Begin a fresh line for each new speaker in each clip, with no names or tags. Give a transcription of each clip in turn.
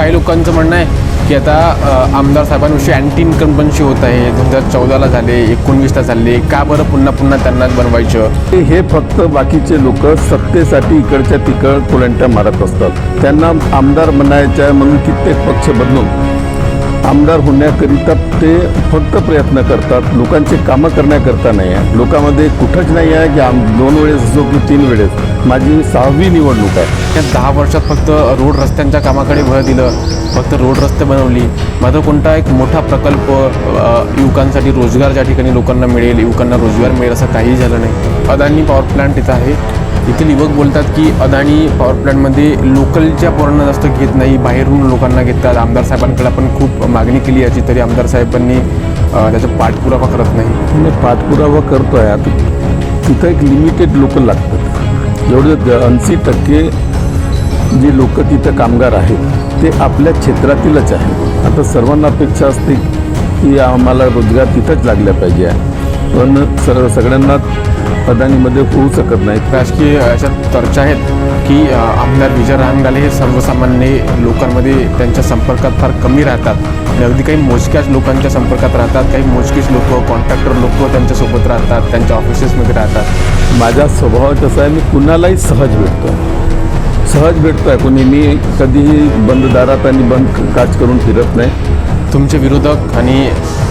काही लोकांचं म्हणणं आहे की आता आमदार साहेबांविषयी अँटी इन्कम्पन्सी होत आहे. दोन हजार चौदाला झाले एकोणवीसला झाले. का बरं पुन्हा पुन्हा त्यांनाच बनवायचं?
ते हे फक्त बाकीचे लोक सत्तेसाठी इकडच्या तिकड कोलंट्या मारत असतात. त्यांना आमदार बनायचं आहे म्हणून कित्येक पक्ष बदलून. आमदार होण्याकरिता ते फक्त प्रयत्न करतात लोकांचे कामं करण्याकरता नाही आहे. लोकांमध्ये कुठंच नाही आहे की आम दोन वेळेस असो की तीन वेळेस. माझी सहावी निवडणूक आहे.
त्या दहा वर्षात फक्त रोड रस्त्यांच्या कामाकडे भर दिलं फक्त रोड रस्ते बनवली. माझा कोणता एक मोठा प्रकल्प युवकांसाठी रोजगार ज्या ठिकाणी लोकांना मिळेल युवकांना रोजगार मिळेल असं काहीही झालं नाही. अदानी पॉवर प्लांट इथं आहे. इथील युवक बोलतात की अदानी पॉवर प्लांटमध्ये लोकलच्या पोरांना जास्त घेत नाही बाहेरून लोकांना घेतात. आमदार साहेबांकडे आपण खूप मागणी केली याची तरी आमदार साहेबांनी त्याचा पाठपुरावा करत नाही.
मी पाठपुरावा करतो आहे आता तिथं एक लिमिटेड लोकल लागतात. एवढे ऐंशी टक्के जे लोक तिथं कामगार आहेत ते आपल्या क्षेत्रातीलच आहे आता सर्वांना अपेक्षा असते की आम्हाला रोजगार तिथंच लागला पाहिजे. पण सर सगळ्यांना अदानीमध्ये होऊ शकत नाही
राजकीय अशात चर्चा आहेत की आमदार विजय राहंगाले हे सर्वसामान्य लोकांमध्ये त्यांच्या संपर्कात फार कमी राहतात. आणि अगदी काही मोजक्याच लोकांच्या संपर्कात राहतात. काही मोजकीच लोक कॉन्ट्रॅक्टर लोक त्यांच्यासोबत राहतात त्यांच्या ऑफिसेसमध्ये राहतात.
माझा स्वभाव कसा आहे मी कुणालाही सहज भेटतो सहज भेटतो आहे कोणी मी कधीही बंद दारात आणि बंद काच करून फिरत नाही.
तुमचे विरोधक आणि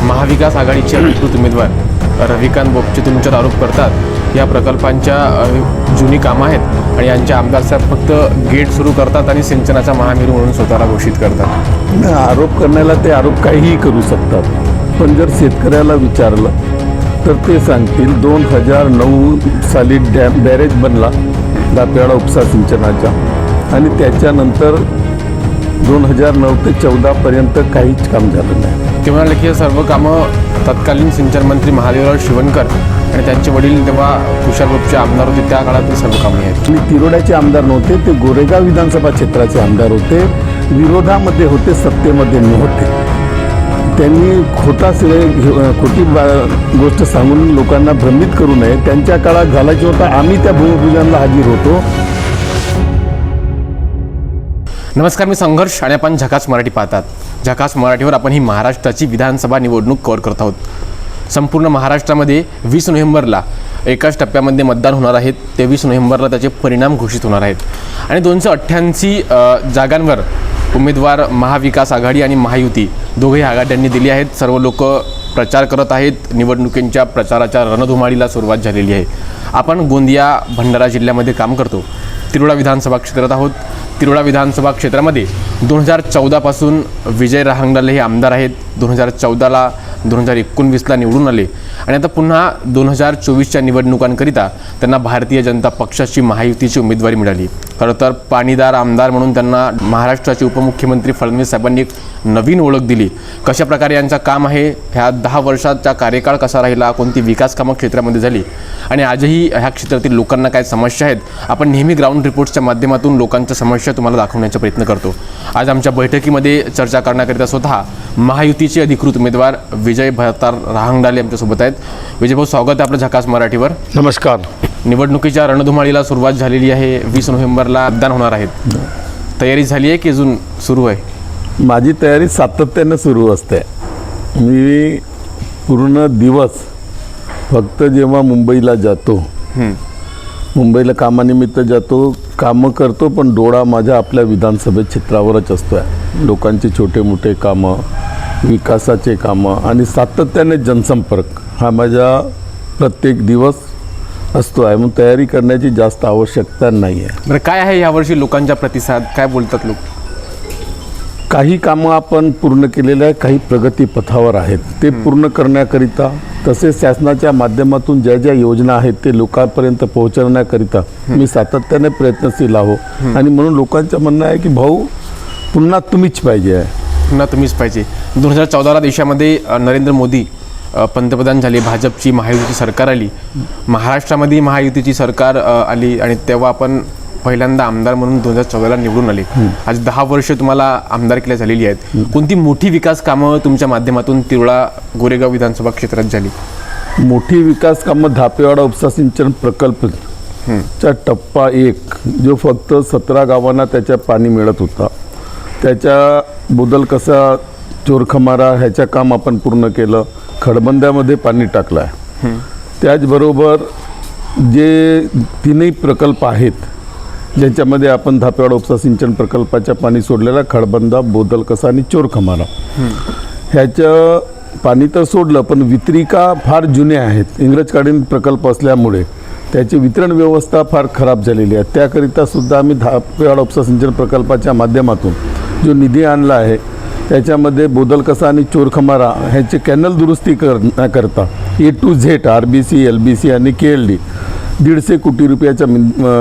महाविकास आघाडीचे अधिकृत उमेदवार रविकांत बोपचे तुमच्यावर आरोप करतात. या प्रकल्पांच्या जुनी कामं आहेत आणि यांचे आमदार साहेब फक्त गेट सुरू करतात आणि सिंचनाचा महामेरू म्हणून स्वतःला घोषित करतात.
आरोप करण्याला ते आरोप काहीही करू शकतात. पण जर शेतकऱ्याला विचारलं तर ते सांगतील दोन हजार नऊ साली डॅम बॅरेज बनला दापेवाडा उपसा सिंचनाचा. आणि त्याच्यानंतर दोन हजार नऊ ते चौदापर्यंत काहीच काम झालं नाही.
ते म्हणाले की हे सर्व कामं तत्कालीन सिंचन मंत्री महादेवराव शिवणकर आणि त्यांचे वडील तेव्हा तुषार बाबचे आमदार होते. त्या काळातील सर्व कामे आहेत.
मी तिरोड्याचे आमदार नव्हते ते गोरेगाव विधानसभा क्षेत्राचे आमदार होते. विरोधामध्ये होते सत्तेमध्ये नव्हते. त्यांनी खोटा श्रेय खोटी गोष्ट सांगून लोकांना भ्रमित करू नये. त्यांच्या काळात घालायचं होता. आम्ही त्या भूमिपूजनाला हजर होतो.
नमस्कार मी संघर्ष आणि आपण झकास मराठी पाहतात. झकास मराठीवर आपण ही महाराष्ट्राची विधानसभा निवडणूक कव्हर करत आहोत. संपूर्ण महाराष्ट्रामध्ये वीस नोव्हेंबरला एकाच टप्प्यामध्ये मतदान होणार आहेत तेवीस नोव्हेंबरला त्याचे परिणाम घोषित होणार आहेत. आणि दोनशे अठ्ठ्याऐंशी जागांवर उमेदवार महाविकास आघाडी आणि महायुती दोघेही आघाड्यांनी दिली आहेत. सर्व लोक प्रचार करत आहेत. निवडणुकींच्या प्रचाराच्या रणधुमाळीला सुरुवात झालेली आहे. आपण गोंदिया भंडारा जिल्ह्यामध्ये काम करतो. तिरोडा विधानसभा क्षेत्रात आहोत. तिरोडा विधानसभा क्षेत्रामध्ये दोन हजार चौदापासून विजय रहांगडाले हे आमदार आहेत. दोन हजार चौदाला दोन हजार एकोणवीसला निवडून आले. आणि आता पुन्हा दोन हजार चोवीसच्या निवडणुकांकरिता त्यांना भारतीय जनता पक्षाची महायुतीची उमेदवारी मिळाली. खरं तर पाणीदार आमदार म्हणून त्यांना महाराष्ट्राचे उपमुख्यमंत्री फडणवीस साहेबांनी एक नवीन ओळख दिली. कशा प्रकारे यांचं काम आहे? ह्या दहा वर्षाचा कार्यकाळ कसा राहिला? कोणती विकास कामं क्षेत्रामध्ये झाली? आणि आजही ह्या क्षेत्रातील लोकांना काय समस्या आहेत? आपण नेहमी ग्राउंड रिपोर्ट्सच्या माध्यमातून लोकांच्या समस्या तुम्हाला दाखवण्याचा प्रयत्न करतो. आज आमच्या बैठकीमध्ये चर्चा करण्याकरिता स्वतः महायुतीचे अधिकृत उमेदवार विजय भरतार रहांगडाले आमच्यासोबत आहेत. विजय भाऊ स्वागत आहे आपलं झकास मराठीवर.
नमस्कार.
निवडणुकीच्या रणधुमाळीला सुरुवात झालेली आहे. वीस नोव्हेंबरला मतदान होणार आहेत तयारी झाली आहे की अजून सुरू आहे?
माझी तयारी सातत्यानं सुरू असते. मी पूर्ण दिवस फक्त जेव्हा मुंबईला जातो मुंबईला कामानिमित्त जातो कामं करतो पण डोळा माझ्या आपल्या विधानसभे क्षेत्रावरच असतो आहे लोकांचे छोटे मोठे कामं विकासाचे कामं आणि सातत्याने जनसंपर्क हा माझा प्रत्येक दिवस असतो आहे. मग तयारी करण्याची जास्त आवश्यकता नाही आहे.
बरं काय आहे यावर्षी लोकांचा प्रतिसाद? काय बोलतात लोक?
काही कामं आपण पूर्ण केलेले आहे काही प्रगतीपथावर आहेत. ते पूर्ण करण्याकरिता तसेच शासनाच्या माध्यमातून ज्या ज्या योजना आहेत ते लोकांपर्यंत पोहोचवण्याकरिता मी सातत्याने प्रयत्नशील आहो. आणि म्हणून लोकांचं म्हणणं आहे की भाऊ पुन्हा तुम्हीच पाहिजे आहे.
पुन्हा तुम्हीच पाहिजे. दोन हजार चौदाला देशामध्ये नरेंद्र मोदी पंतप्रधान झाले भाजपची महायुतीची सरकार आली. महाराष्ट्रामध्ये महायुतीची सरकार आली आणि तेव्हा आपण पहिल्यांदा आमदार म्हणून दोन हजार चौदाला निवडून आले. आज दहा वर्ष तुम्हाला आमदारकीला झालेली आहेत. कोणती मोठी विकास कामं तुमच्या माध्यमातून तिरुळा गोरेगाव विधानसभा क्षेत्रात झाली?
मोठी विकास कामं धापेवाडा उपसा सिंचन प्रकल्प. चा टप्पा एक जो फक्त सतरा गावांना त्याच्या पाणी मिळत होता. त्याच्या बुदल कसा चोरखमारा ह्याचं काम आपण पूर्ण केलं. खडबंद्यामध्ये पाणी टाकलं आहे त्याचबरोबर जे तीनही प्रकल्प आहेत ज्याच्यामध्ये आपण धापेवाड उपसा सिंचन प्रकल्पाच्या पाणी सोडलेला खडबंदा बोदलकसा आणि चोरखमारा. ह्याचं पाणी तर सोडलं पण वितरिका फार जुन्या आहेत. इंग्रजकालीन प्रकल्प असल्यामुळे त्याची वितरण व्यवस्था फार खराब झालेली आहे. त्याकरिता सुद्धा आम्ही धापेवाड उपसा सिंचन प्रकल्पाच्या माध्यमातून जो निधी आणला आहे त्याच्यामध्ये बोदलकसा आणि चोरखमारा ह्याचे कॅनल दुरुस्ती कर करता. A to Z R B C L B C आणि के एल डी दीडशे कोटी रुपयाचा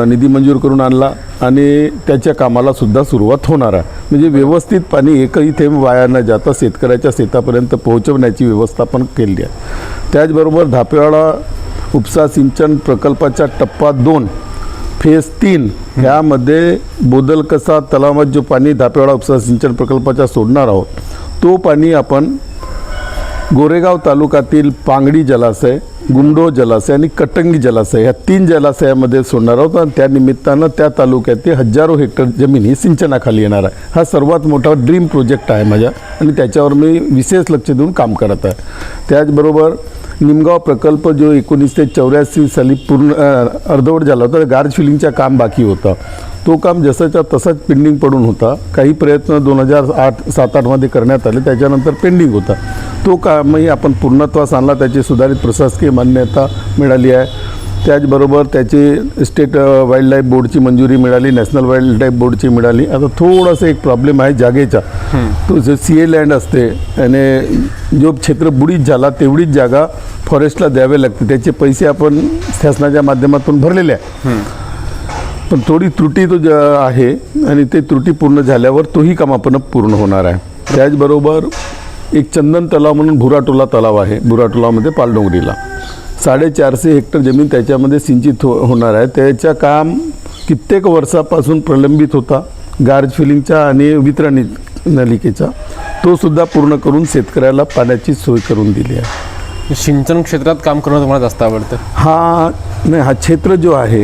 निधी मंजूर करून आणला आणि त्याच्या कामाला सुद्धा सुरुवात होणार आहे. म्हणजे व्यवस्थित पाणी एकही थेंब वाया न जाता शेतकऱ्याच्या शेतापर्यंत पोहोचवण्याची व्यवस्था पण केली आहे. त्याचबरोबर धापेवाडा उपसा सिंचन प्रकल्पाच्या टप्पा दोन फेज तीन ह्यामध्ये बोदलकसा तलावात जो पाणी धापेवाडा उपसा सिंचन प्रकल्पाच्या सोडणार आहोत तो पाणी आपण गोरेगाव तालुक्यातील पांगडी जलाशय गुंडो जलाशय आणि कटंगी जलाशय ह्या तीन जलाशयामध्ये सोडणार आहोत आणि त्या निमित्तानं त्या तालुक्यातील हजारो हेक्टर जमीन ही सिंचनाखाली येणार आहे. हा सर्वात मोठा ड्रीम प्रोजेक्ट आहे माझ्या आणि त्याच्यावर मी विशेष लक्ष देऊन काम करत आहे. त्याचबरोबर निमगाव प्रकल्प जो एकोणीसशे चौऱ्याऐंशी साली पूर्ण अर्धवट झाला होता गार्ज फिलिंगचं काम बाकी होतं. तो काम जसंच्या तसंच पेंडिंग पडून होता. काही प्रयत्न दोन हजार आठ सात आठमध्ये करण्यात आले. त्याच्यानंतर पेंडिंग होता. तो कामही आपण पूर्णत्वास आणला. त्याची सुधारित प्रशासकीय मान्यता मिळाली आहे. त्याचबरोबर त्याची स्टेट वाईल्ड लाईफ बोर्डची मंजुरी मिळाली नॅशनल वाईल्ड लाईफ बोर्डची मिळाली. आता थोडंसं एक प्रॉब्लेम आहे जागेचा. तो जे सी ए लँड असते आणि जो क्षेत्र बुडीत झाला तेवढीच जागा फॉरेस्टला द्यावे लागते. त्याचे पैसे आपण शासनाच्या माध्यमातून भरलेले आहे. पण थोडी त्रुटी तो ज आहे आणि ते त्रुटी पूर्ण झाल्यावर तोही काम आपण पूर्ण होणार आहे. त्याचबरोबर एक चंदन तलाव म्हणून भुराटोला तलाव आहे. भुराटोलामध्ये पालडोंगरीला. साडेचारशे हेक्टर जमीन त्याच्यामध्ये सिंचित हो होणार आहे. त्याचं काम कित्येक वर्षापासून प्रलंबित होता. गार्ज फिलिंगचा आणि वितरण नलिकेचा. तो सुद्धा पूर्ण करून शेतकऱ्याला पाण्याची सोय करून दिली आहे.
सिंचन क्षेत्रात काम करणं तुम्हाला जास्त आवडतं?
हा नाही हा क्षेत्र जो आहे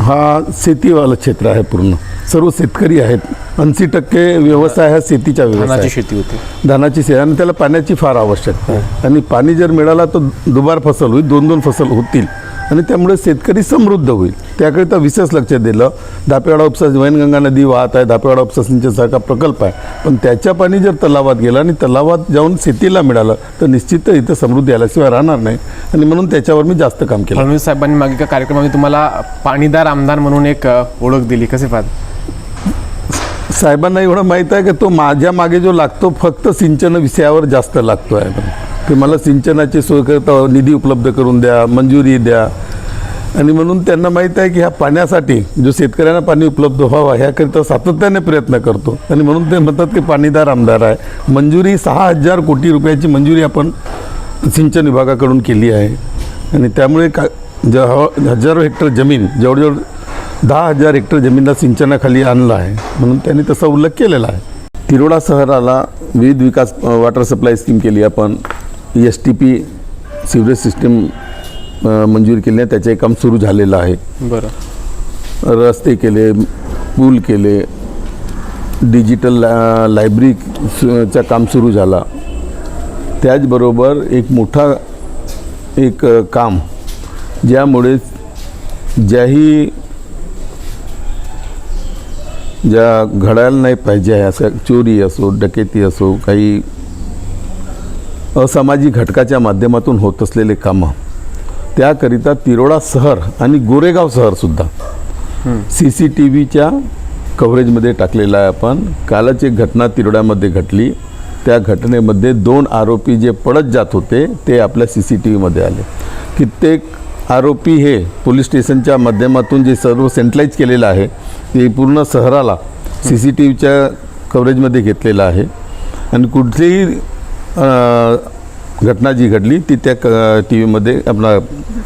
हा शेतीवाला क्षेत्र आहे पूर्ण. सर्व शेतकरी आहेत. ऐंशी टक्के व्यवसाय हा शेतीचा व्यवसाय. आहे.
शेती होती.
धानाची शेती. आणि त्याला पाण्याची फार आवश्यकता आहे आणि पाणी जर मिळाला तर दुबार फसल होईल दोन दोन फसल होतील. आणि त्यामुळे शेतकरी समृद्ध होईल. त्याकरिता विशेष लक्ष दिलं. दापेवाडा उपसा वैनगंगा नदी वाहत आहे. दापेवाडा उपसा सिंचनसारखा प्रकल्प आहे. पण त्याच्या पाणी जर तलावात गेलं आणि तलावात जाऊन शेतीला मिळालं तर निश्चित इथं समृद्धी आल्याशिवाय राहणार नाही. आणि म्हणून त्याच्यावर मी जास्त काम केलं.
फडणवीस साहेबांनी मागे एका कार्यक्रमामध्ये तुम्हाला पाणीदार आमदार म्हणून एक अ, ओळख दिली. कसे पाहत?
साहेबांना एवढं माहीत आहे की तो माझ्या मागे जो लागतो फक्त सिंचन विषयावर जास्त लागतो आहे. की मला सिंचनाची सोय करता निधी उपलब्ध करून द्या मंजुरी द्या. आणि म्हणून त्यांना माहीत आहे की ह्या पाण्यासाठी जो शेतकऱ्यांना पाणी उपलब्ध व्हावा ह्याकरिता सातत्याने प्रयत्न करतो. आणि म्हणून ते म्हणतात की पाणीदार आमदार आहे. मंजुरी सहा हजार कोटी रुपयाची मंजुरी आपण सिंचन विभागाकडून केली आहे. आणि त्यामुळे का ज हजारो हेक्टर जमीन जवळजवळ दहा हजार हेक्टर जमीनला सिंचनाखाली आणलं आहे. म्हणून त्यांनी तसा उल्लेख केलेला आहे. तिरोडा शहराला विविध विकास वॉटर सप्लाय स्कीम केली. आपण S T P sewerage system मंजूर केली. आहे त्याचे काम सुरू झालेलं आहे.
बरं.
रस्ते केले पूल केले डिजिटल ला लायब्ररीचं काम सुरू झाला. त्याचबरोबर एक मोठा एक काम ज्यामुळे ज्याही ज्या घडायला नाही पाहिजे आहे असं चोरी असो डकेती असो काही असामाजिक घटकाच्या माध्यमातून होत असलेले कामं त्याकरिता तिरोडा शहर आणि गोरेगाव शहरसुद्धा सी सी टी व्हीच्या कव्हरेजमध्ये टाकलेला आहे आपण. कालच एक घटना तिरोड्यामध्ये घडली. त्या घटनेमध्ये दोन आरोपी जे पळत जात होते ते आपल्या सी सी टी व्हीमध्ये आले. कित्येक आरोपी हे पोलीस स्टेशनच्या माध्यमातून जे सर्व सेंट्रलाइज केलेलं आहे ते पूर्ण शहराला सी सी टी व्हीच्या कव्हरेजमध्ये घेतलेलं आहे. आणि कुठलीही घटना जी घडली ती त्या क टी व्हीमध्ये आपला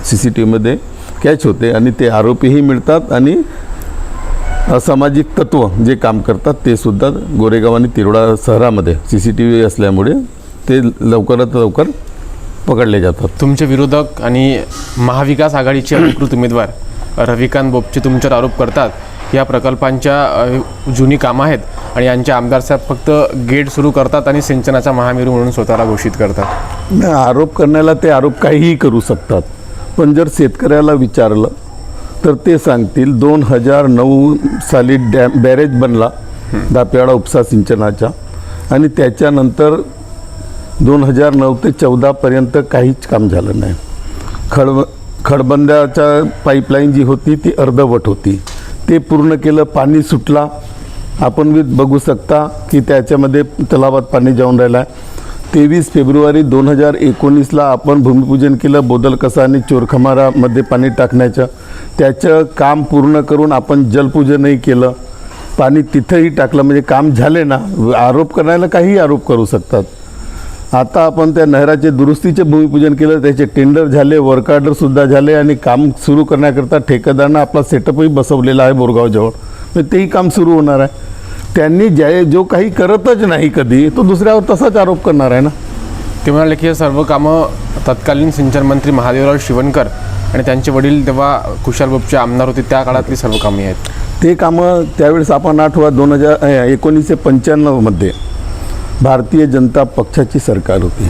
सी सी टी व्हीमध्ये कॅच होते आणि ते आरोपीही मिळतात आणि असामाजिक तत्व जे काम करतात ते सुद्धा गोरेगाव आणि तिरोडा शहरामध्ये सी सी टी व्ही असल्यामुळे ते लवकरात लवकर पकडले जातात.
तुमचे विरोधक आणि महाविकास आघाडीचे अधिकृत उमेदवार रविकांत बोपचे तुमच्यावर आरोप करतात. या प्रकल्पांच्या जुनी कामं आहेत आणि यांचे आमदार साहेब फक्त गेट सुरू करतात आणि सिंचनाचा महामेरू म्हणून स्वतःला घोषित करतात.
आरोप करण्याला ते आरोप काहीही करू शकतात. पण जर शेतकऱ्याला विचारलं तर ते सांगतील दोन हजार नऊ साली डॅम बॅरेज बनला दापेवाडा उपसा सिंचनाचा आणि त्याच्यानंतर दोन हजार नऊ ते चौदापर्यंत काहीच काम झालं नाही. खड खडबंद्याच्या पाईपलाईन जी होती ती अर्धवट होती. ते पूर्ण केलं पाणी सुटला. आपण बी बघू शकता की त्याच्यामध्ये तलावात पाणी जाऊन राहिलं. आहे तेवीस फेब्रुवारी दोन हजार एकोणीसला आपण भूमिपूजन केलं बोदलकसा आणि चोरखमारामध्ये पाणी टाकण्याचं. त्याचं काम पूर्ण करून आपण जलपूजनही केलं. पाणी तिथंही टाकलं म्हणजे काम झाले ना. आरोप करायला काही आरोप करू शकतात. आता आपण त्या नहराचे दुरुस्तीचे भूमिपूजन केलं त्याचे टेंडर झाले वर्क ऑर्डर सुद्धा झाले आणि काम सुरू करण्याकरता ठेकेदारानं आपला सेटअपही बसवलेला आहे बोरगावजवळ. म्हणजे तेही काम सुरू होणार आहे. त्यांनी ज्या जो काही करतच नाही कधी तो दुसऱ्यावर तसाच आरोप करणार आहे ना?
ते म्हणाले की हे सर्व कामं तत्कालीन सिंचन मंत्री महादेवराव शिवणकर आणि त्यांचे वडील तेव्हा कुशाल बाबचे आमदार होते त्या काळातली सर्व कामे आहेत.
ते कामं त्यावेळेस आपण आठवा दोन हजार एकोणीसशे पंच्याण्णवमध्ये भारतीय जनता पक्षाची सरकार होती.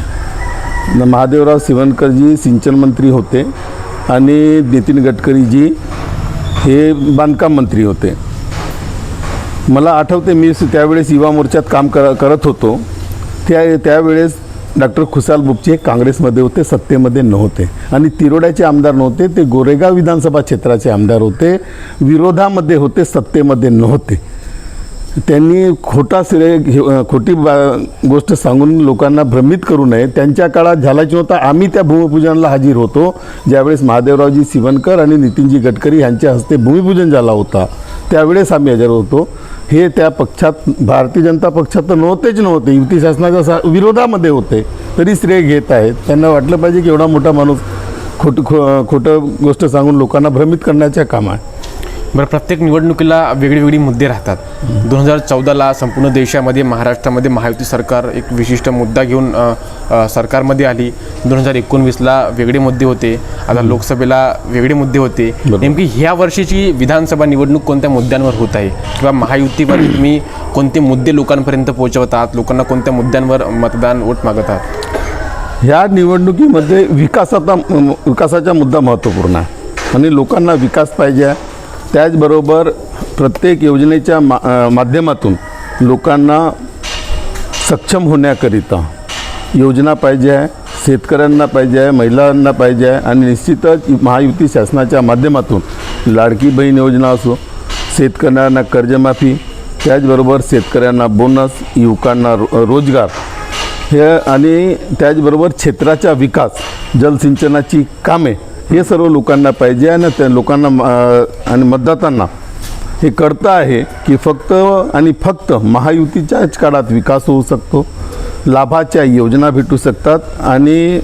न- महादेवराव सिवनकरजी सिंचन मंत्री होते आणि नितीन गडकरीजी हे बांधकाम मंत्री होते. मला आठवते मी त्यावेळेस युवा मोर्चात काम कर करत होतो. त्या त्यावेळेस डॉक्टर खुशाल बुपचे हे काँग्रेसमध्ये होते सत्तेमध्ये नव्हते. आणि तिरोड्याचे आमदार नव्हते ते गोरेगाव विधानसभा क्षेत्राचे आमदार होते. विरोधामध्ये होते सत्तेमध्ये नव्हते. त्यांनी खोटा श्रेय घे खोटी बा गोष्ट सांगून लोकांना भ्रमित करू नये. त्यांच्या काळात झालाची होता आम्ही त्या भूमिपूजनाला हजर होतो. ज्यावेळेस महादेवरावजी सिवनकर आणि नितीनजी गडकरी यांच्या हस्ते भूमिपूजन झाला होता त्यावेळेस आम्ही हजर होतो. हे त्या पक्षात भारतीय जनता पक्षात तर नव्हतेच नव्हते. युती शासनाच्या सा विरोधामध्ये होते. तरी श्रेय घेत आहेत. त्यांना वाटलं पाहिजे की एवढा मोठा माणूस खोट खो खोटं गोष्ट सांगून लोकांना भ्रमित करण्याच्या काम आहे
बरं प्रत्येक निवडणुकीला वेगळी वेगळी मुद्दे राहतात. दोन हजार चौदाला संपूर्ण देशामध्ये महाराष्ट्रामध्ये महायुती सरकार एक विशिष्ट मुद्दा घेऊन सरकारमध्ये आली. दोन हजार एकोणवीसला वेगळे मुद्दे होते. आता लोकसभेला वेगळे मुद्दे होते. नेमकी ह्या वर्षीची विधानसभा निवडणूक कोणत्या मुद्द्यांवर होत आहे? किंवा महायुतीवर तुम्ही कोणते मुद्दे लोकांपर्यंत पोहोचवतात? लोकांना कोणत्या मुद्द्यांवर मतदान वोट मागत आहात
ह्या निवडणुकीमध्ये विकासाचा विकासाचा मुद्दा महत्त्वपूर्ण आहे. आणि लोकांना विकास पाहिजे आहे. त्याचबरोबर प्रत्येक योजनेच्या मा माध्यमातून लोकांना सक्षम होण्याकरिता योजना पाहिजे आहे शेतकऱ्यांना पाहिजे आहे महिलांना पाहिजे आहे आणि निश्चितच महायुती शासनाच्या माध्यमातून लाडकी बहीण योजना असो शेतकऱ्यांना कर्जमाफी त्याचबरोबर शेतकऱ्यांना बोनस युवकांना रो रोजगार हे आणि त्याचबरोबर क्षेत्राचा विकास जलसिंचनाची कामे हे सर्व लोकांना पाहिजे आणि त्या लोकांना म- आणि मतदातांना. हे कळतं आहे की फक्त आणि फक्त महायुतीच्याच काळात विकास होऊ शकतो लाभाच्या योजना भेटू शकतात आणि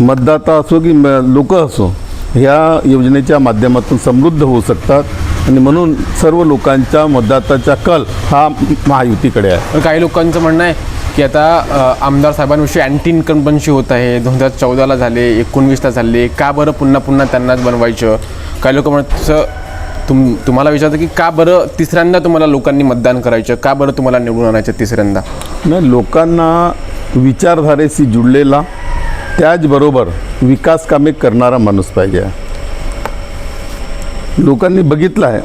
मतदाता असो की लोक असो ह्या योजनेच्या माध्यमातून समृद्ध होऊ शकतात. आणि म्हणून सर्व लोकांच्या मतदाताचा कल हा महायुतीकडे आहे.
काही लोकांचं म्हणणं आहे की आता आमदार साहेबांविषयी अँटी इन्कम्बन्सी होत आहे. दोन हजार चौदाला झाले एकोणवीसला झाले. का बरं पुन्हा पुन्हा त्यांनाच बनवायचं? काही लोक म्हणत तुम तुम्हाला विचारतं की का बरं तिसऱ्यांदा तुम्हाला लोकांनी मतदान करायचं? का बरं तुम्हाला निवडून आणायचं तिसऱ्यांदा?
नाही लोकांना विचारधारेशी जुळलेला त्याचबरोबर विकास कामे करणारा माणूस पाहिजे. लोकांनी बघितलं आहे.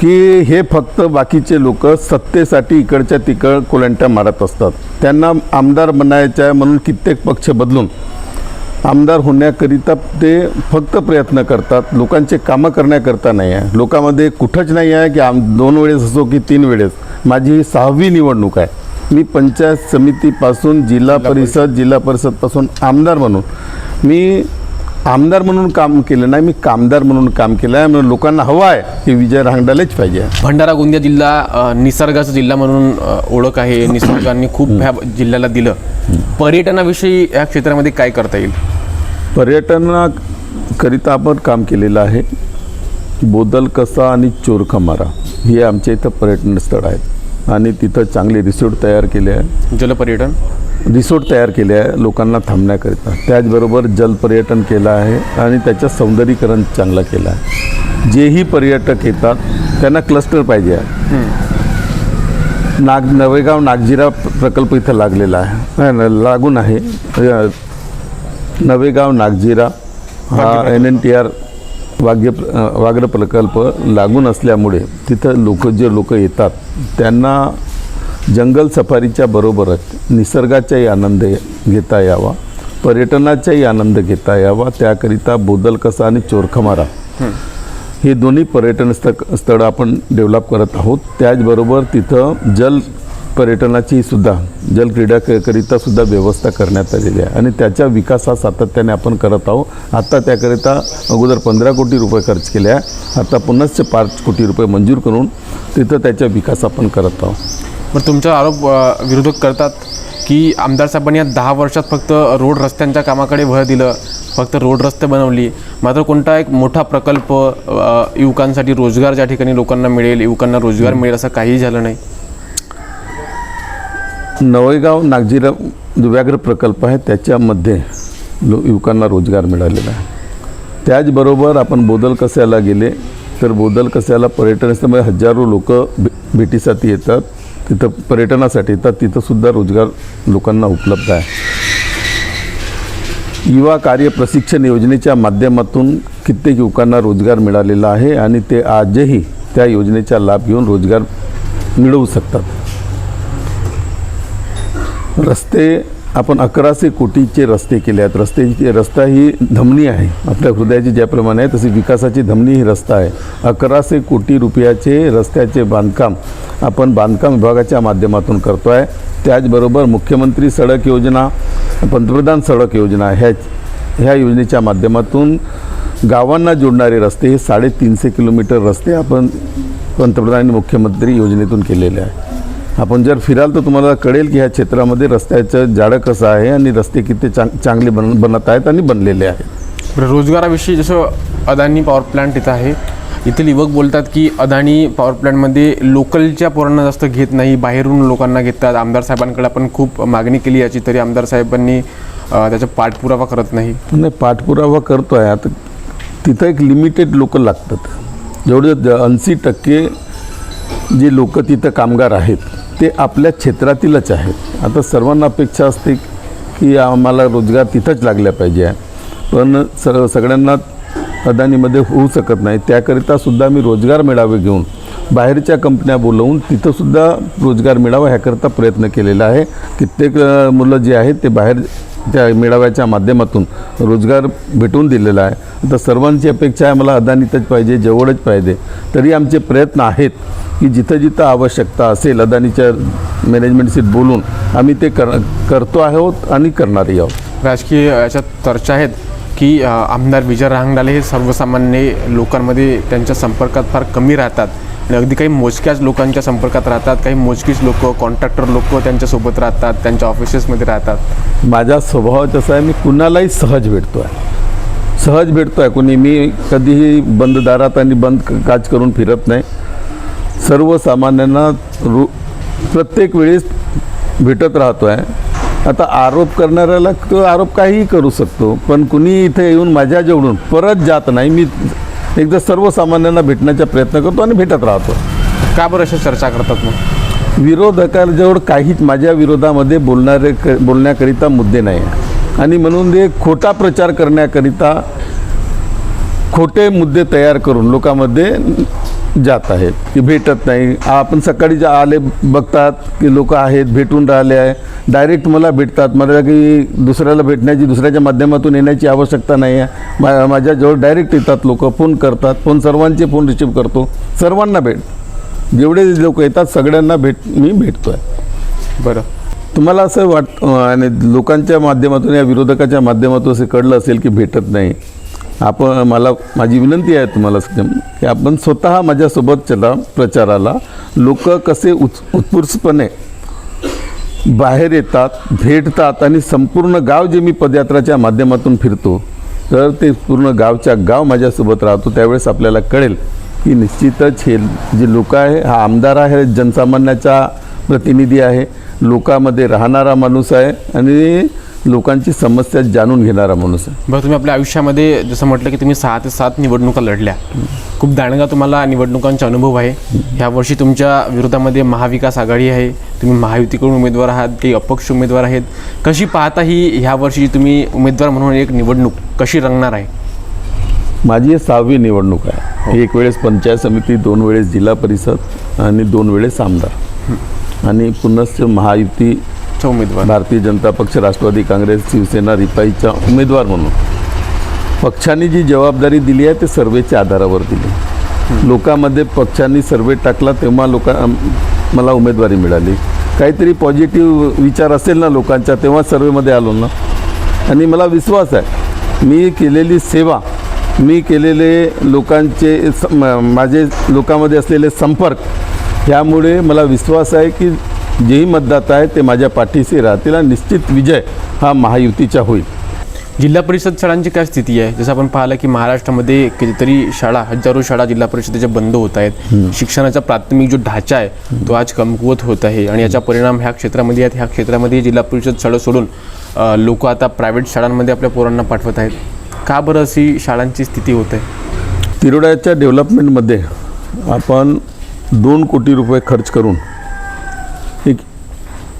की हे फक्त बाकीचे लोक सत्तेसाठी इकडच्या तिकड कोलंट्या मारत असतात. त्यांना आमदार बनायचं आहे म्हणून कित्येक पक्ष बदलून. आमदार होण्याकरिता ते फक्त प्रयत्न करतात. लोकांचे कामं करण्याकरता नाही आहे लोकांमध्ये कुठंच नाही आहे की आम दोन वेळेस असो की तीन वेळेस. माझी ही सहावी निवडणूक आहे. मी पंचायत समितीपासून जिल्हा परिषद. जिल्हा परिषदपासून आमदार म्हणून. मी आमदार म्हणून काम केलं नाही मी कामदार म्हणून काम केलं आहे. म्हणून लोकांना हवं आहे की विजय रांगडालेच पाहिजे.
भंडारा गोंदिया जिल्हा निसर्गाचा जिल्हा म्हणून ओळख आहे. निसर्गाने खूप ह्या जिल्ह्याला दिलं. पर्यटनाविषयी या क्षेत्रामध्ये काय करता येईल?
पर्यटनाकरिता आपण काम केलेलं आहे. बोदलकसा आणि चोरखमारा हे आमच्या इथं पर्यटन स्थळ आहेत. आणि तिथं चांगले रिसोर्ट तयार केले आहे.
जलपर्यटन
रिसोर्ट तयार केले आहे लोकांना थांबण्याकरिता. त्याचबरोबर जलपर्यटन केलं आहे आणि त्याचं सौंदर्यीकरण चांगलं केलं आहे. जेही पर्यटक येतात त्यांना क्लस्टर पाहिजे आहे. नाग नवेगाव नागजिरा प्रकल्प इथं लागलेला आहे. लागून आहे. नवेगाव नागजिरा हा एन एन टी आर वाग्य वाग्र प्रकल्प लागून असल्यामुळे तिथं लोक जे लोक येतात त्यांना जंगल सफारीच्या बरोबरच निसर्गाचाही आनंद घेता यावा पर्यटनाचाही आनंद घेता यावा त्याकरिता बोदलकसा आणि चोरखमारा हे दोन्ही पर्यटन स्थ स्थळं आपण डेव्हलप करत आहोत. त्याचबरोबर तिथं जल पर्यटनाची सुद्धा जलक्रीडा करिता सुद्धा व्यवस्था करण्यात आलेली आहे. आणि त्याच्या विकासा सातत्याने आपण करत आहोत. आता त्याकरिता अगोदर पंधरा कोटी रुपये खर्च केले आहे. आता पुन्हाच पाच कोटी रुपये मंजूर करून तिथं त्याचा विकास आपण करत आहोत.
मग तुमचा आरोप विरोधक करतात की आमदार साहेबांनी या दहा वर्षात फक्त रोड रस्त्यांच्या कामाकडे भर दिलं फक्त रोड रस्ते बनवली. मात्र कोणता एक मोठा प्रकल्प युवकांसाठी रोजगार ज्या ठिकाणी लोकांना मिळेल युवकांना रोजगार मिळेल असं काहीही झालं नाही.
नवेगाव नागजिरा जो व्याघ्र प्रकल्प आहे त्याच्यामध्ये लो युवकांना रोजगार मिळालेला आहे. त्याचबरोबर आपण बोदल कस्याला गेले तर बोदल कस्याला पर्यटन असल्यामुळे हजारो लोक भे भेटीसाठी येतात. तिथं पर्यटनासाठी येतात तिथंसुद्धा रोजगार लोकांना उपलब्ध आहे. युवा कार्य प्रशिक्षण योजनेच्या माध्यमातून कित्येक युवकांना रोजगार मिळालेला आहे आणि ते आजही त्या योजनेचा लाभ घेऊन रोजगार मिळवू शकतात. रस्ते आपण अकराशे कोटीचे रस्ते केले आहेत. रस्त्याची रस्ता ही धमनी आहे. आपल्या हृदयाची ज्याप्रमाणे आहे तशी विकासाची धमनी ही रस्ता आहे. अकराशे कोटी रुपयाचे रस्त्याचे बांधकाम आपण बांधकाम विभागाच्या माध्यमातून करतो आहे त्याचबरोबर मुख्यमंत्री सडक योजना पंतप्रधान सडक योजना ह्या ह्या योजनेच्या माध्यमातून गावांना जोडणारे रस्ते हे साडेतीनशे किलोमीटर रस्ते आपण पंतप्रधान आणि मुख्यमंत्री योजनेतून केलेले आहे. आपण जर फिराल तर तुम्हाला कळेल की ह्या क्षेत्रामध्ये रस्त्याचं जाडं कसं आहे आणि रस्ते किती चांग चांगले बन बनत आहेत आणि बनलेले आहेत.
रोजगाराविषयी जसं अदानी पॉवर प्लांट इथं आहे इथील युवक बोलतात की अदानी पॉवर प्लांटमध्ये लोकलच्या पोरांना जास्त घेत नाही बाहेरून लोकांना घेतात. आमदार साहेबांकडे आपण खूप मागणी केली याची तरी आमदार साहेबांनी त्याचा पाठपुरावा करत नाही.
नाही पाठपुरावा करतो आहे आता तिथं एक लिमिटेड लोक लागतात. जेवढे ऐंशी टक्के जे लोक तिथं कामगार आहेत. ते आपल्या क्षेत्रातीलच आहेत. आता सर्वांना अपेक्षा असते की आम्हाला रोजगार तिथंच लागल्या पाहिजे. पण स सगळ्यांना अदानीमध्ये होऊ शकत नाही. त्याकरिता सुद्धा मी रोजगार मेळावे घेऊन बाहेरच्या कंपन्या बोलवून तिथंसुद्धा रोजगार मिळावा ह्याकरता प्रयत्न केलेला आहे. कित्येक मुलं जे आहेत ते बाहेर त्या मेळाव्याच्या माध्यमातून रोजगार भेटून दिलेला आहे. तर सर्वांची अपेक्षा आहे मला अदानीतच पाहिजे जवळच पाहिजे. तरी आमचे प्रयत्न आहेत की जिथं जिथं आवश्यकता असेल अदानीच्या मॅनेजमेंटशी बोलून आम्ही ते कर करतो आहोत आणि करणारही आहोत.
राजकीय याच्यात चर्चा आहेत की आमदार विजय रांगडाले हे सर्वसामान्य लोकांमध्ये त्यांच्या संपर्कात फार कमी राहतात. आणि अगदी काही मोजक्याच लोकांच्या संपर्कात राहतात काही मोजकीच लोक कॉन्ट्रॅक्टर लोक त्यांच्यासोबत राहतात त्यांच्या ऑफिसेसमध्ये राहतात.
माझा स्वभाव तसा आहे मी कुणालाही सहज भेटतो आहे सहज भेटतो आहे कुणी मी कधीही बंद दारात आणि बंद काज काच करून फिरत नाही. सर्वसामान्यांना रु प्रत्येक वेळेस भेटत राहतो आहे आता आरोप करणाऱ्याला तो आरोप काहीही करू शकतो पण कुणी इथे येऊन माझ्या जेवढून परत जात नाही. मी एकदा सर्वसामान्यांना भेटण्याचा प्रयत्न करतो आणि भेटत राहतो.
का बरं अशा चर्चा करतात मग?
विरोधकांजवळ काहीच माझ्या विरोधामध्ये बोलणारे क बोलण्याकरिता मुद्दे नाही. आणि म्हणून ते खोटा प्रचार करण्याकरिता खोटे मुद्दे तयार करून लोकांमध्ये जात आहेत की भेटत नाही. आपण सकाळी जे आले बघतात की लोक आहेत भेटून राहिले आहे. डायरेक्ट मला भेटतात. मला की दुसऱ्याला भेटण्याची दुसऱ्याच्या माध्यमातून येण्याची आवश्यकता नाही आहे. मा माझ्याजवळ डायरेक्ट येतात लोक फोन करतात. फोन सर्वांचे फोन रिसीव्ह करतो. सर्वांना भेट. जेवढे लोक येतात सगळ्यांना भेट मी भेटतो आहे
बरं.
तुम्हाला असं वाट आणि लोकांच्या माध्यमातून या विरोधकाच्या माध्यमातून असं कळलं असेल की भेटत नाही. आपण मला माझी विनंती आहे तुम्हाला की आपण स्वतः माझ्यासोबत चला प्रचाराला. लोक कसे उत् उत्स्फूर्तपणे बाहेर येतात भेटतात आणि संपूर्ण गाव जे मी पदयात्राच्या माध्यमातून फिरतो तर ते पूर्ण गावच्या गाव माझ्यासोबत राहतो. त्यावेळेस आपल्याला कळेल की निश्चितच हे जे लोक आहे हा आमदार आहे जनसामान्याचा प्रतिनिधी आहे. लोकामध्ये राहणारा माणूस आहे आणि लोकांची समस्या जाणून घेणारा माणूस आहे.
बरं तुम्ही आपल्या आयुष्यामध्ये जसं म्हटलं की तुम्ही सहा ते सात निवडणुका लढल्या. खूप दांडगा तुम्हाला निवडणुकांचा अनुभव आहे. ह्या वर्षी तुमच्या विरोधामध्ये महाविकास आघाडी आहे. तुम्ही महायुतीकडून उमेदवार आहात काही अपक्ष उमेदवार आहेत. कशी पाहता ही ह्या वर्षी तुम्ही उमेदवार म्हणून एक निवडणूक कशी रंगणार आहे?
माझी ही सहावी निवडणूक आहे. एक वेळेस पंचायत समिती दोन वेळेस जिल्हा परिषद आणि दोन वेळेस आमदार. आणि पुनश्च महायुती
चा उमेदवार.
भारतीय जनता पक्ष राष्ट्रवादी काँग्रेस शिवसेना रिपाईचा उमेदवार म्हणून. पक्षाने जी जबाबदारी दिली आहे ते सर्वेच्या आधारावर दिली. लोकांमध्ये पक्षांनी सर्वे टाकला तेव्हा लोका मला उमेदवारी मिळाली. काहीतरी पॉझिटिव्ह विचार असेल ना लोकांचा तेव्हा सर्वेमध्ये आलो ना. आणि मला विश्वास आहे मी केलेली सेवा मी केलेले लोकांचे स- म- माझे लोकांमध्ये असलेले संपर्क ह्यामुळे मला विश्वास आहे की जेही मतदाता आहे ते माझ्या पाठीशी राहतील आणि निश्चित विजय हा महायुतीचा होईल.
जिल्हा परिषद शाळांची काय स्थिती आहे? जसं आपण पाहिलं की महाराष्ट्रामध्ये कितीतरी शाळा हजारो शाळा जिल्हा परिषदेच्या बंद होत आहेत. शिक्षणाचा प्राथमिक जो ढाचा आहे तो आज कमकुवत होत आहे. आणि याचा परिणाम ह्या क्षेत्रामध्ये आहेत. ह्या क्षेत्रामध्ये जिल्हा परिषद शाळा सोडून लोक आता प्रायव्हेट शाळांमध्ये आपल्या पोरांना पाठवत आहेत. का बरं अशी शाळांची स्थिती होत आहे?
तिरोड्याच्या डेव्हलपमेंटमध्ये आपण दोन कोटी रुपये खर्च करून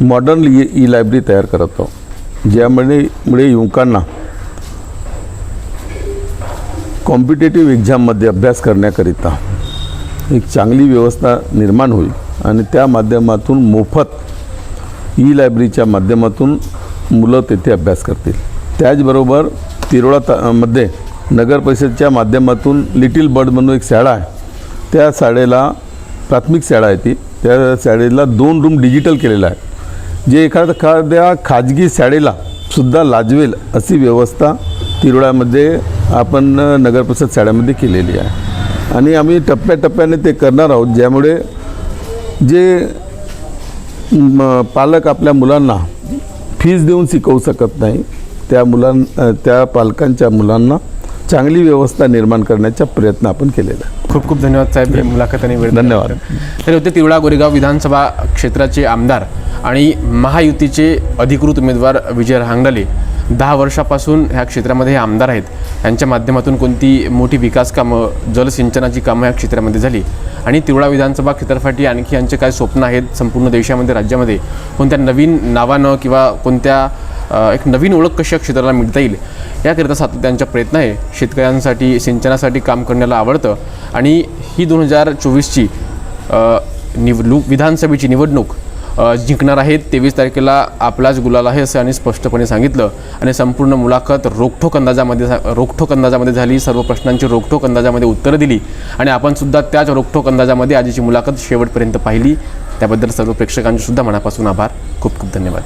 मॉडर्न ई ई लायब्ररी तयार करत आहोत. ज्यामुळे मुळे युवकांना कॉम्पिटेटिव्ह एक्झाममध्ये अभ्यास करण्याकरिता एक चांगली व्यवस्था निर्माण होईल आणि त्या माध्यमातून मोफत ई लायब्ररीच्या माध्यमातून मुलं तेथे अभ्यास करतील. त्याचबरोबर तिरोळा ता मध्ये नगर परिषदच्या माध्यमातून लिटिल बर्ड म्हणून एक शाळा आहे. त्या शाळेला प्राथमिक शाळा आहे ती. त्या शाळेला दोन रूम डिजिटल केलेला आहे जे एखाद्या एखाद्या खाजगी शाळेला सुद्धा लाजवेल अशी व्यवस्था तिरोळ्यामध्ये आपण नगर परिषद शाळेमध्ये केलेली आहे. आणि आम्ही टप्प्याटप्प्याने ते करणार आहोत ज्यामुळे जे पालक आपल्या मुलांना फीज देऊन शिकवू शकत नाही त्या मुलां त्या पालकांच्या मुलांना चांगली व्यवस्था निर्माण करण्याचा प्रयत्न आपण केलेला आहे
खूप खूप धन्यवाद साहेब मुलाखत आणि वेळ
धन्यवाद.
तर होते तिवळा गोरेगाव विधानसभा क्षेत्राचे आमदार आणि महायुतीचे अधिकृत उमेदवार विजय रांगडाले दहा वर्षापासून ह्या क्षेत्रामध्ये हे आमदार आहेत. यांच्या माध्यमातून कोणती मोठी विकास कामं जलसिंचनाची कामं ह्या क्षेत्रामध्ये झाली. आणि तिवळा विधानसभा क्षेत्रासाठी आणखी यांचे काय स्वप्न आहेत संपूर्ण देशामध्ये राज्यामध्ये? कोणत्या नवीन नावानं किंवा कोणत्या एक नवीन ओळख कशी या क्षेत्राला मिळता येईल? याकरिता सातत्यांचा प्रयत्न आहे. शेतकऱ्यांसाठी सिंचनासाठी काम करण्याला आवडतं. आणि ही दोन हजार चोवीसची निवडणूक विधानसभेची निवडणूक जिंकणार आहेत. तेवीस तारखेला आपलाच गुलाल आहे असं आणि स्पष्टपणे सांगितलं. आणि संपूर्ण मुलाखत रोखठोक अंदाजामध्ये झा- रोखठोक अंदाजामध्ये झाली. सर्व प्रश्नांची रोखठोक अंदाजामध्ये उत्तरं दिली. आणि आपणसुद्धा त्याच रोखठोक अंदाजामध्ये आजची मुलाखत शेवटपर्यंत पाहिली. त्याबद्दल सर्व प्रेक्षकांचे सुद्धा मनापासून आभार. खूप खूप धन्यवाद.